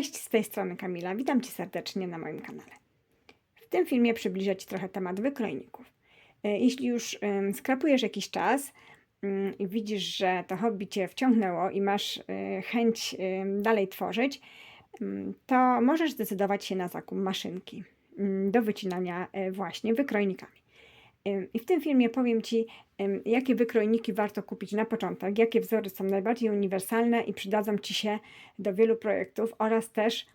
Cześć, z tej strony Kamila. Witam Cię serdecznie na moim kanale. W tym filmie przybliżę Ci trochę temat wykrojników. E, Jeśli już skrapujesz jakiś czas mm, i widzisz, że to hobby Cię wciągnęło i masz e, chęć dalej tworzyć, em, to możesz zdecydować się na zakup maszynki mm, do wycinania e, właśnie wykrojnikami. I w tym filmie powiem Ci, jakie wykrojniki warto kupić na początek, jakie wzory są najbardziej uniwersalne i przydadzą Ci się do wielu projektów oraz też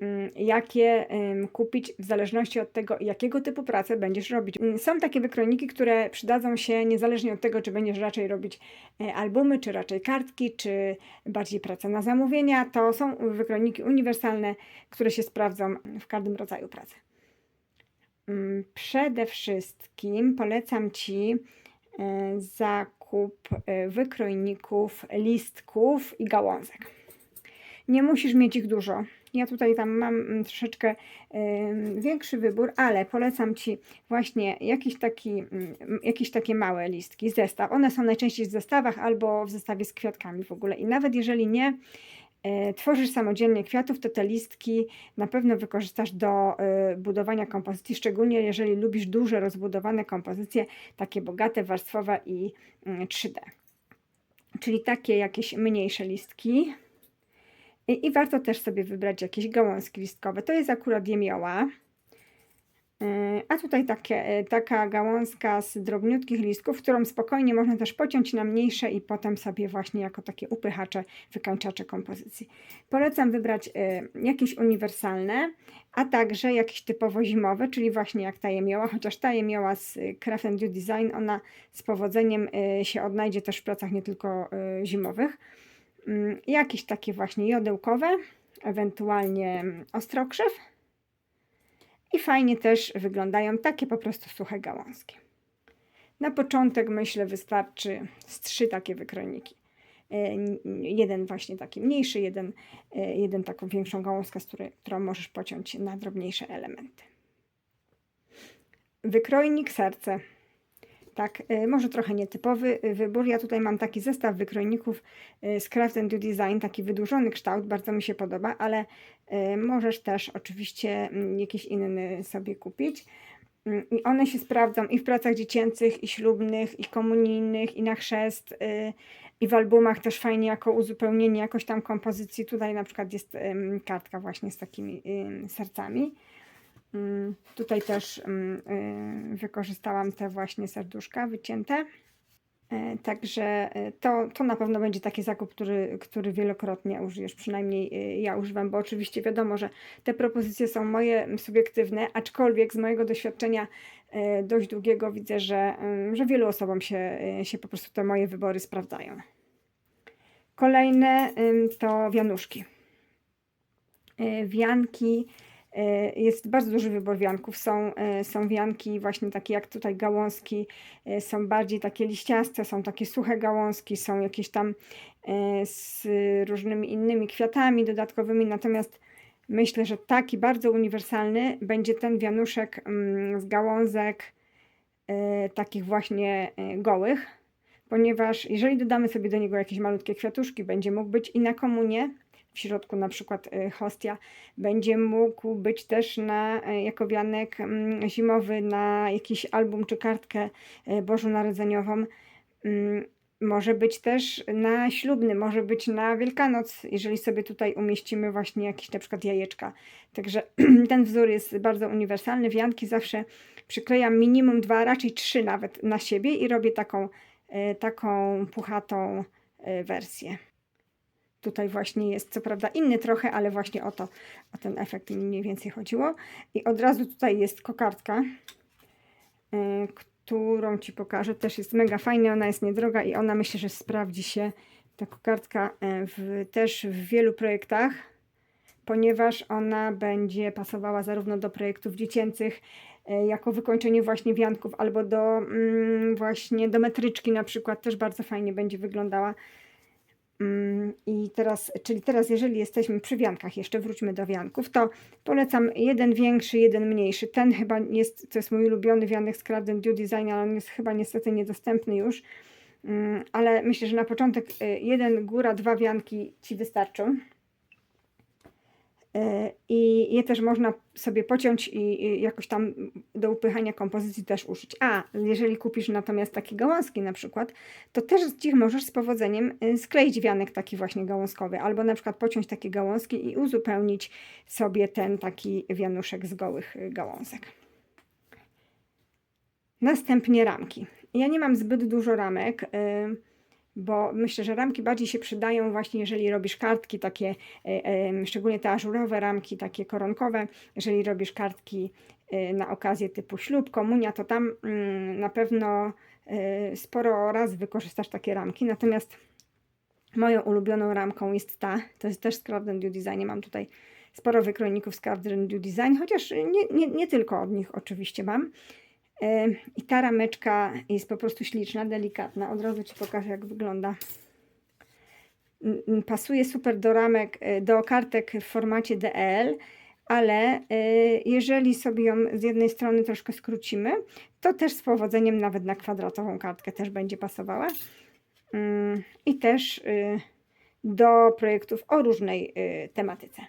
mm, jakie kupić w zależności od tego, jakiego typu pracę będziesz robić. Mm, Są takie wykrojniki, które przydadzą się niezależnie od tego, czy będziesz raczej robić e, albumy, czy raczej kartki, czy bardziej pracę na zamówienia. To są wykrojniki uniwersalne, które się sprawdzą w każdym rodzaju pracy. Mm, Przede wszystkim polecam Ci e, zakup e, wykrojników, listków i gałązek. Nie musisz mieć ich dużo. Ja tutaj tam mam mm, troszeczkę em, większy wybór, ale polecam Ci właśnie jakiś taki, mm, jakieś takie małe listki, zestaw. One są najczęściej w zestawach albo w zestawie z kwiatkami w ogóle. I nawet jeżeli nie e, tworzysz samodzielnie kwiatów, to te listki na pewno wykorzystasz do e, budowania kompozycji, szczególnie jeżeli lubisz duże, rozbudowane kompozycje, takie bogate, warstwowe i mm, 3D. Czyli takie jakieś mniejsze listki. I, I warto też sobie wybrać jakieś gałązki listkowe. To jest akurat jemioła. Yy, A tutaj takie, e, taka gałązka z drobniutkich listków, którą spokojnie można też pociąć na mniejsze i potem sobie właśnie jako takie upychacze, wykańczacze kompozycji. Polecam wybrać e, jakieś uniwersalne, a także jakieś typowo zimowe, czyli właśnie jak ta jemioła, chociaż ta jemioła z e, Craft and Dew Design, ona z powodzeniem e, się odnajdzie też w pracach nie tylko e, zimowych. Mm, Jakieś takie właśnie jodełkowe, ewentualnie mm, ostrokrzew. I fajnie też wyglądają takie po prostu suche gałązki. Na początek myślę wystarczy z trzy takie wykrojniki. E, Jeden właśnie taki mniejszy, jeden, e, jeden taką większą gałązkę, z której, którą możesz pociąć na drobniejsze elementy. Wykrojnik serce. Tak, e, może trochę nietypowy e, wybór. Ja tutaj mam taki zestaw wykrojników e, z Craft and Design, taki wydłużony kształt, bardzo mi się podoba, ale możesz też oczywiście mm, jakiś inny sobie kupić. Mm, I one się sprawdzą i w pracach dziecięcych, i ślubnych, i komunijnych, i na chrzest, y, i w albumach też fajnie jako uzupełnienie jakoś tam kompozycji. Tutaj na przykład jest kartka właśnie z takimi sercami. Ym, Tutaj też ym, y, wykorzystałam te właśnie serduszka wycięte. E, Także e, to, to na pewno będzie taki zakup, który, który wielokrotnie użyjesz, przynajmniej e, ja używam, bo oczywiście wiadomo, że te propozycje są moje subiektywne, aczkolwiek z mojego doświadczenia e, dość długiego widzę, że, em, że wielu osobom się, się po prostu te moje wybory sprawdzają. Kolejne to wianuszki. Wianki Jest bardzo duży wybór wianków. Są, e, są wianki właśnie takie jak tutaj gałązki, e, są bardziej takie liściaste, są takie suche gałązki, są jakieś tam e, z różnymi innymi kwiatami dodatkowymi. Natomiast myślę, że taki bardzo uniwersalny będzie ten wianuszek mm, z gałązek e, takich właśnie e, gołych, ponieważ jeżeli dodamy sobie do niego jakieś malutkie kwiatuszki, będzie mógł być i na komunie, w środku na przykład y, hostia, będzie mógł być też na, y, jako wianek mm, zimowy na jakiś album czy kartkę y, bożonarodzeniową. Mm, Może być też na ślubny, może być na Wielkanoc, jeżeli sobie tutaj umieścimy właśnie jakieś na przykład jajeczka. Także ten wzór jest bardzo uniwersalny. Wianki zawsze przyklejam minimum dwa, raczej trzy nawet na siebie i robię taką, taką puchatą wersję. Tutaj właśnie jest co prawda inny trochę, ale właśnie o to, o ten efekt mi mniej więcej chodziło. I od razu tutaj jest kokardka, e, którą Ci pokażę. Też jest mega fajna, ona jest niedroga i ona myślę, że sprawdzi się ta kokardka e, w, też w wielu projektach, ponieważ ona będzie pasowała zarówno do projektów dziecięcych, e, jako wykończenie właśnie wianków, albo do mm, właśnie do metryczki na przykład, też bardzo fajnie będzie wyglądała. Mm, I teraz, czyli teraz, jeżeli jesteśmy przy wiankach, jeszcze wróćmy do wianków, to polecam jeden większy, jeden mniejszy. Ten chyba jest, to jest mój ulubiony wianek z Craft and Dew Design, ale on jest chyba niestety niedostępny już. Mm, Ale myślę, że na początek y, jeden góra, dwa wianki Ci wystarczą. E, I je też można sobie pociąć i jakoś tam do upychania kompozycji też użyć. A jeżeli kupisz natomiast takie gałązki na przykład, to też z nich możesz z powodzeniem y, skleić wianek taki właśnie gałązkowy, albo na przykład pociąć takie gałązki i uzupełnić sobie ten taki wianuszek z gołych y, gałązek. Następnie ramki. Ja nie mam zbyt dużo ramek, y, bo myślę, że ramki bardziej się przydają właśnie, jeżeli robisz kartki takie, y, szczególnie te ażurowe ramki, takie koronkowe. Jeżeli robisz kartki y, na okazję typu ślub, komunia, to tam mm, na pewno y, sporo razy wykorzystasz takie ramki. Natomiast moją ulubioną ramką jest ta, to jest też Craft Dew Design. Mam tutaj sporo wykrojników Craft Dew Design, chociaż nie, nie, nie tylko od nich oczywiście mam. E, I ta rameczka jest po prostu śliczna, delikatna. Od razu Ci pokażę, jak wygląda. Mm, mm, Pasuje super do ramek, e, do kartek w formacie DL, ale e, jeżeli sobie ją z jednej strony troszkę skrócimy, to też z powodzeniem nawet na kwadratową kartkę też będzie pasowała. Mm, I też y, do projektów o różnej y, tematyce.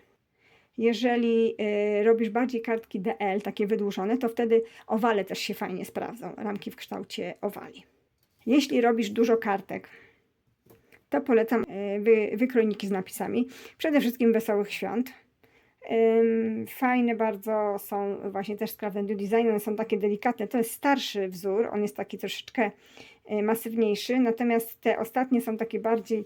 Jeżeli y, robisz bardziej kartki DL, takie wydłużone, to wtedy owale też się fajnie sprawdzą, ramki w kształcie owali. Jeśli robisz dużo kartek, to polecam y, wy, wykrojniki z napisami. Przede wszystkim Wesołych Świąt. Fajne bardzo są właśnie też z Dew Design, one są takie delikatne. To jest starszy wzór, on jest taki troszeczkę y, masywniejszy, natomiast te ostatnie są takie bardziej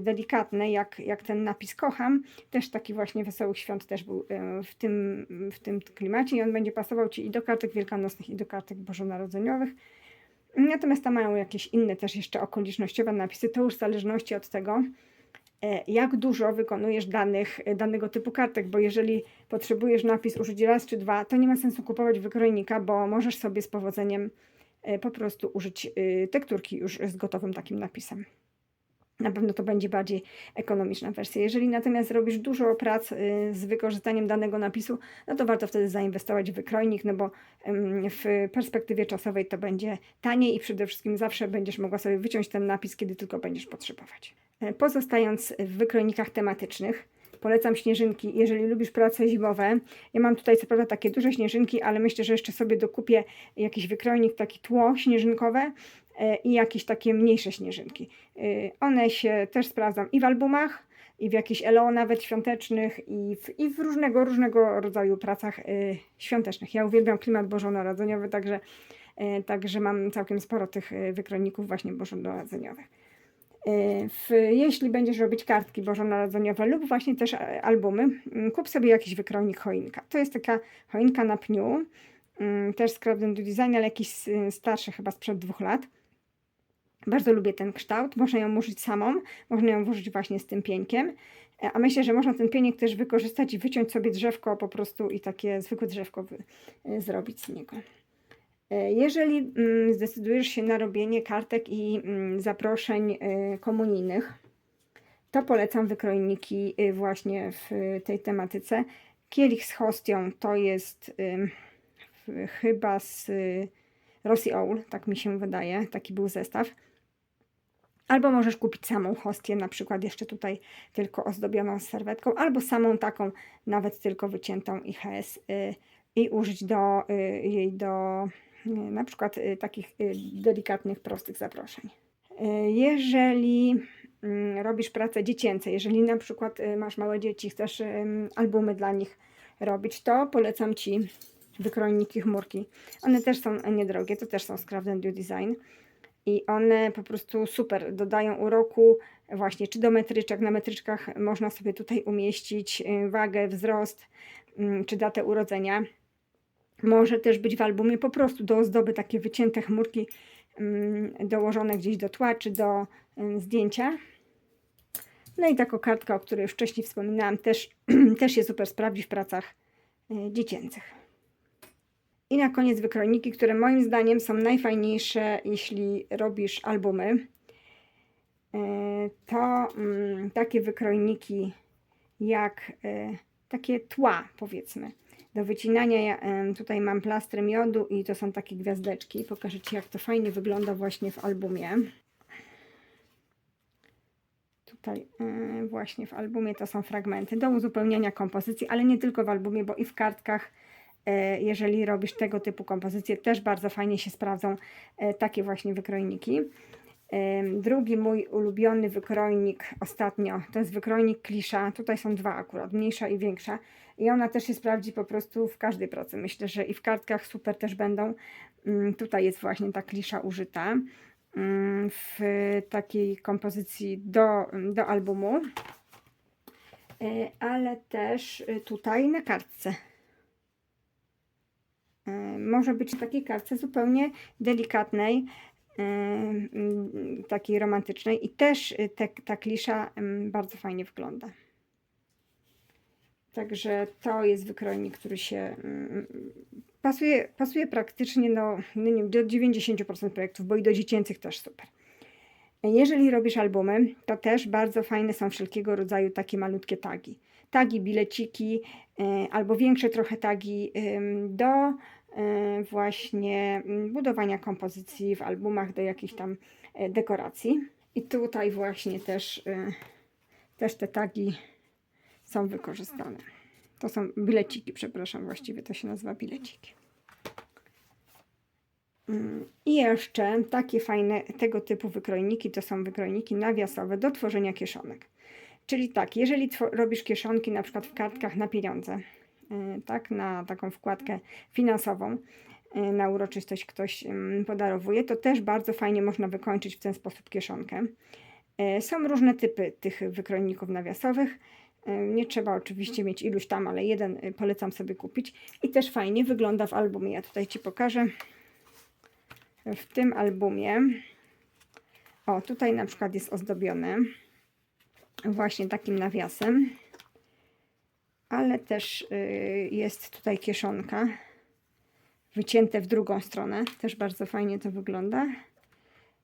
delikatne, jak, jak ten napis kocham. Też taki właśnie Wesołych Świąt też był y, w tym, w tym klimacie i on będzie pasował Ci i do kartek wielkanocnych, i do kartek bożonarodzeniowych. Natomiast tam mają jakieś inne też jeszcze okolicznościowe napisy, to już w zależności od tego, e, jak dużo wykonujesz danych, e, danego typu kartek, bo jeżeli potrzebujesz napis użyć raz czy dwa, to nie ma sensu kupować wykrojnika, bo możesz sobie z powodzeniem e, po prostu użyć y, tekturki już z gotowym takim napisem. Na pewno to będzie bardziej ekonomiczna wersja. Jeżeli natomiast robisz dużo prac y, z wykorzystaniem danego napisu, no to warto wtedy zainwestować w wykrojnik, no bo w perspektywie czasowej to będzie taniej i przede wszystkim zawsze będziesz mogła sobie wyciąć ten napis, kiedy tylko będziesz potrzebować. E, Pozostając w wykrojnikach tematycznych, polecam śnieżynki, jeżeli lubisz prace zimowe. Ja mam tutaj co prawda takie duże śnieżynki, ale myślę, że jeszcze sobie dokupię jakiś wykrojnik, taki tło śnieżynkowe i jakieś takie mniejsze śnieżynki. E, One się też sprawdzą i w albumach, i w jakichś ELO nawet świątecznych, i w, i w różnego, różnego rodzaju pracach e, świątecznych. Ja uwielbiam klimat bożonarodzeniowy, także, e, także mam całkiem sporo tych e, wykrojników właśnie bożonarodzeniowych. E, W, jeśli będziesz robić kartki bożonarodzeniowe lub właśnie też e, albumy, mm, kup sobie jakiś wykrojnik choinka. To jest taka choinka na pniu, mm, też z Craft Dew Design, ale jakiś starszy, chyba sprzed dwóch lat. Bardzo lubię ten kształt. Można ją użyć samą, można ją włożyć właśnie z tym pieńkiem. E, A myślę, że można ten pieniek też wykorzystać i wyciąć sobie drzewko po prostu i takie zwykłe drzewko y, zrobić z niego. E, Jeżeli mm, zdecydujesz się na robienie kartek i mm, zaproszeń komunijnych, to polecam wykrojniki właśnie w tej tematyce. Kielich z hostią to jest chyba z Rosji Owl, tak mi się wydaje, taki był zestaw. Albo możesz kupić samą hostię, na przykład jeszcze tutaj tylko ozdobioną serwetką, albo samą taką, nawet tylko wyciętą IHS y, i użyć do, y, jej do y, na przykład y, takich y, delikatnych, prostych zaproszeń. Y, Jeżeli mm, robisz prace dziecięce, jeżeli na przykład y, masz małe dzieci, chcesz ym, albumy dla nich robić, to polecam Ci wykrojniki chmurki. One też są niedrogie, to też są z Craft Design. I one po prostu super dodają uroku właśnie czy do metryczek. Na metryczkach można sobie tutaj umieścić y, wagę, wzrost mm, czy datę urodzenia. Może też być w albumie po prostu do ozdoby takie wycięte chmurki mm, dołożone gdzieś do tła czy do ym, zdjęcia. No i taka kartka, o której już wcześniej wspominałam, też, też się super sprawdzi w pracach y, dziecięcych. I na koniec wykrojniki, które moim zdaniem są najfajniejsze, jeśli robisz albumy. E, To mm, takie wykrojniki jak e, takie tła, powiedzmy. Do wycinania ja, em, tutaj mam plastry miodu i to są takie gwiazdeczki. Pokażę Ci, jak to fajnie wygląda właśnie w albumie. tutaj właśnie w albumie to są fragmenty do uzupełniania kompozycji, ale nie tylko w albumie, bo i w kartkach, jeżeli robisz tego typu kompozycje, też bardzo fajnie się sprawdzą yy, takie właśnie wykrojniki. Yy, Drugi mój ulubiony wykrojnik ostatnio to jest wykrojnik klisza. Tutaj są dwa akurat, mniejsza i większa. I ona też się sprawdzi po prostu w każdej pracy. Myślę, że i w kartkach super też będą. Mm, Tutaj jest właśnie ta klisza użyta mm, w takiej kompozycji do, do albumu, E, ale też e, tutaj na kartce. E, Może być w takiej kartce zupełnie delikatnej, e, takiej romantycznej i też e, te, ta klisza bardzo fajnie wygląda. Także to jest wykrojnik, który się pasuje, pasuje praktycznie do, no nie do 90% projektów, bo i do dziecięcych też super. Jeżeli robisz albumy, to też bardzo fajne są wszelkiego rodzaju takie malutkie tagi. Tagi, bileciki albo większe trochę tagi do właśnie mm, budowania kompozycji w albumach, do jakichś tam e, dekoracji. I tutaj właśnie też, e, też te tagi są wykorzystane. To są bileciki, przepraszam, właściwie to się nazywa bileciki. Mm, I jeszcze takie fajne tego typu wykrojniki to są wykrojniki nawiasowe do tworzenia kieszonek. Czyli tak, jeżeli robisz kieszonki na przykład w kartkach na pieniądze, tak, na taką wkładkę finansową, yy, na uroczystość ktoś ym, podarowuje, to też bardzo fajnie można wykończyć w ten sposób kieszonkę. Yy, Są różne typy tych wykrojników nawiasowych. Nie trzeba oczywiście mieć iluś tam, ale jeden polecam sobie kupić. I też fajnie wygląda w albumie. Ja tutaj Ci pokażę w tym albumie. O, tutaj na przykład jest ozdobiony właśnie takim nawiasem, ale też y, jest tutaj kieszonka wycięte w drugą stronę. Też bardzo fajnie to wygląda.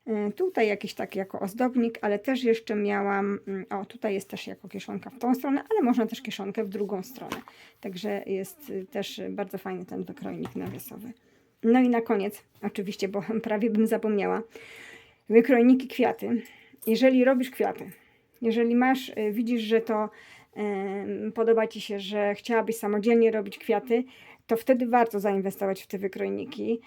Y, Tutaj jakiś taki jako ozdobnik, ale też jeszcze miałam, mm, o tutaj jest też jako kieszonka w tą stronę, ale można też kieszonkę w drugą stronę. Także jest y, też bardzo fajny ten wykrojnik nawiasowy. No i na koniec, oczywiście, bo prawie bym zapomniała, wykrojniki kwiaty. Jeżeli robisz kwiaty, jeżeli masz, widzisz, że to podoba Ci się, że chciałabyś samodzielnie robić kwiaty, to wtedy warto zainwestować w te wykrojniki.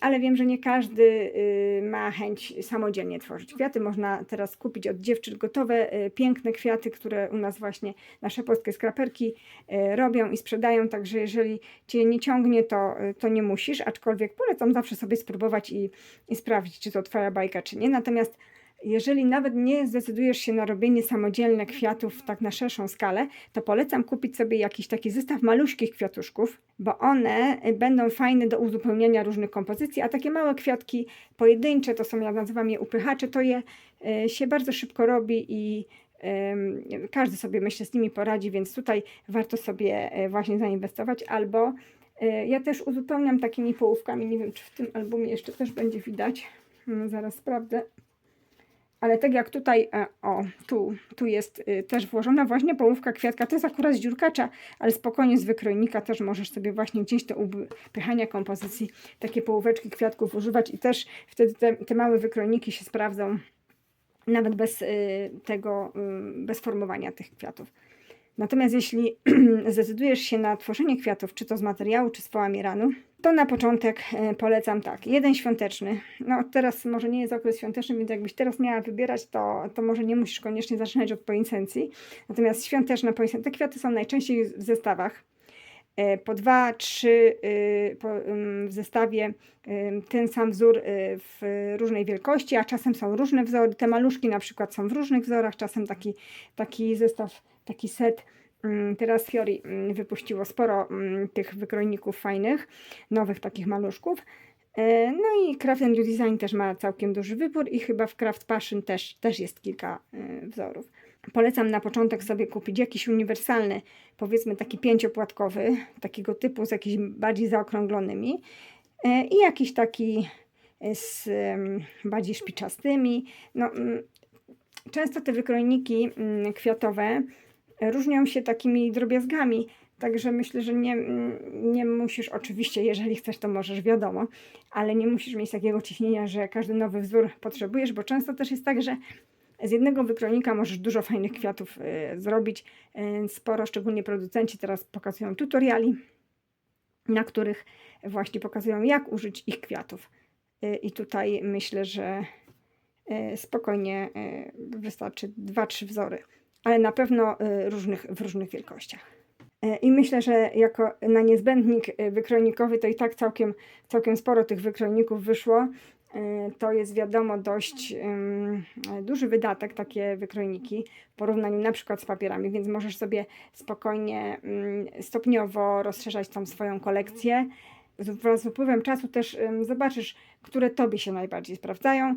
Ale wiem, że nie każdy y, ma chęć samodzielnie tworzyć kwiaty. Można teraz kupić od dziewczyn gotowe, y, piękne kwiaty, które u nas właśnie nasze polskie skraperki y, robią i sprzedają. Także jeżeli Cię nie ciągnie, to, to nie musisz. Aczkolwiek polecam zawsze sobie spróbować i, i sprawdzić, czy to Twoja bajka, czy nie. Natomiast jeżeli nawet nie zdecydujesz się na robienie samodzielne kwiatów tak na szerszą skalę, to polecam kupić sobie jakiś taki zestaw maluśkich kwiatuszków, bo one będą fajne do uzupełniania różnych kompozycji, a takie małe kwiatki pojedyncze, to są, ja nazywam je upychacze, to je y, się bardzo szybko robi i każdy sobie myślę z nimi poradzi, więc tutaj warto sobie y, właśnie zainwestować albo y, ja też uzupełniam takimi połówkami, nie wiem czy w tym albumie jeszcze też będzie widać, Mm, zaraz sprawdzę. Ale tak jak tutaj, e, o, tu, tu jest y, też włożona właśnie połówka kwiatka. To jest akurat z dziurkacza, ale spokojnie z wykrojnika też możesz sobie właśnie gdzieś do upychania kompozycji takie połóweczki kwiatków używać i też wtedy te, te małe wykrojniki się sprawdzą nawet bez y, tego, y, bez formowania tych kwiatów. Natomiast jeśli zdecydujesz się na tworzenie kwiatów, czy to z materiału, czy z połamiranu, to na początek e, polecam tak, jeden świąteczny. No teraz może nie jest okres świąteczny, więc jakbyś teraz miała wybierać, to, to może nie musisz koniecznie zaczynać od poinsencji. Natomiast świąteczne poinsencje, te kwiaty są najczęściej w zestawach. E, Po dwa, trzy y, w zestawie ten sam wzór y, w różnej wielkości, a czasem są różne wzory. Te maluszki na przykład są w różnych wzorach, czasem taki, taki zestaw, taki set. Ym, Teraz Fiori ym, wypuściło sporo ym, tych wykrojników fajnych, nowych takich maluszków. E, No i Craft and Design też ma całkiem duży wybór i chyba w Craft Passion też, też jest kilka y, wzorów. Polecam na początek sobie kupić jakiś uniwersalny, powiedzmy taki pięciopłatkowy, takiego typu z jakimiś bardziej zaokrąglonymi e, i jakiś taki z bardziej szpiczastymi. No, mm, często te wykrojniki mm, kwiatowe różnią się takimi drobiazgami, także myślę, że nie, nie musisz, oczywiście, jeżeli chcesz, to możesz, wiadomo, ale nie musisz mieć takiego ciśnienia, że każdy nowy wzór potrzebujesz, bo często też jest tak, że Z jednego wykrojnika możesz dużo fajnych kwiatów y, zrobić. Y, Sporo, szczególnie producenci teraz pokazują tutoriali, na których właśnie pokazują, jak użyć ich kwiatów. Y, I tutaj myślę, że y, spokojnie y, wystarczy 2-3 wzory, ale na pewno y, różnych, w różnych wielkościach. Y, I myślę, że jako na niezbędnik y, wykrojnikowy to i tak całkiem, całkiem sporo tych wykrojników wyszło. Y, To jest wiadomo dość duży wydatek, takie wykrojniki w porównaniu na przykład z papierami, więc możesz sobie spokojnie stopniowo rozszerzać tam swoją kolekcję. Wraz z upływem czasu też zobaczysz, które tobie się najbardziej sprawdzają y,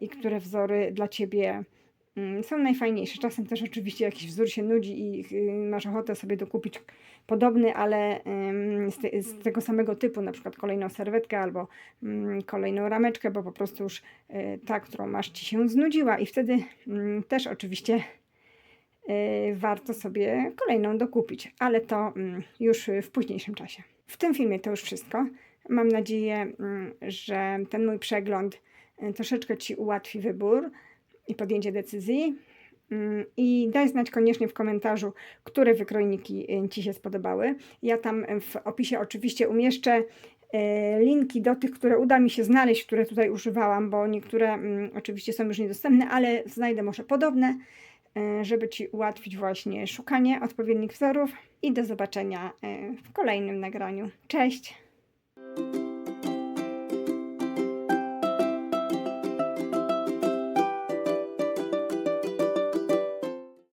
i które wzory dla ciebie są najfajniejsze. Czasem też oczywiście jakiś wzór się nudzi i y, masz ochotę sobie dokupić podobny, ale z, te, z tego samego typu, na przykład kolejną serwetkę albo mm, kolejną rameczkę, bo po prostu już y, ta, którą masz, ci się znudziła i wtedy mm, też oczywiście y, warto sobie kolejną dokupić, ale to mm, już w późniejszym czasie. W tym filmie to już wszystko. Mam nadzieję, mm, że ten mój przegląd troszeczkę Ci ułatwi wybór i podjęcie decyzji. Mm, I daj znać koniecznie w komentarzu, które wykrojniki y, Ci się spodobały. Ja tam w opisie oczywiście umieszczę y, linki do tych, które uda mi się znaleźć, które tutaj używałam, bo niektóre mm, oczywiście są już niedostępne, ale znajdę może podobne, y, żeby Ci ułatwić właśnie szukanie odpowiednich wzorów. I do zobaczenia w kolejnym nagraniu. Cześć!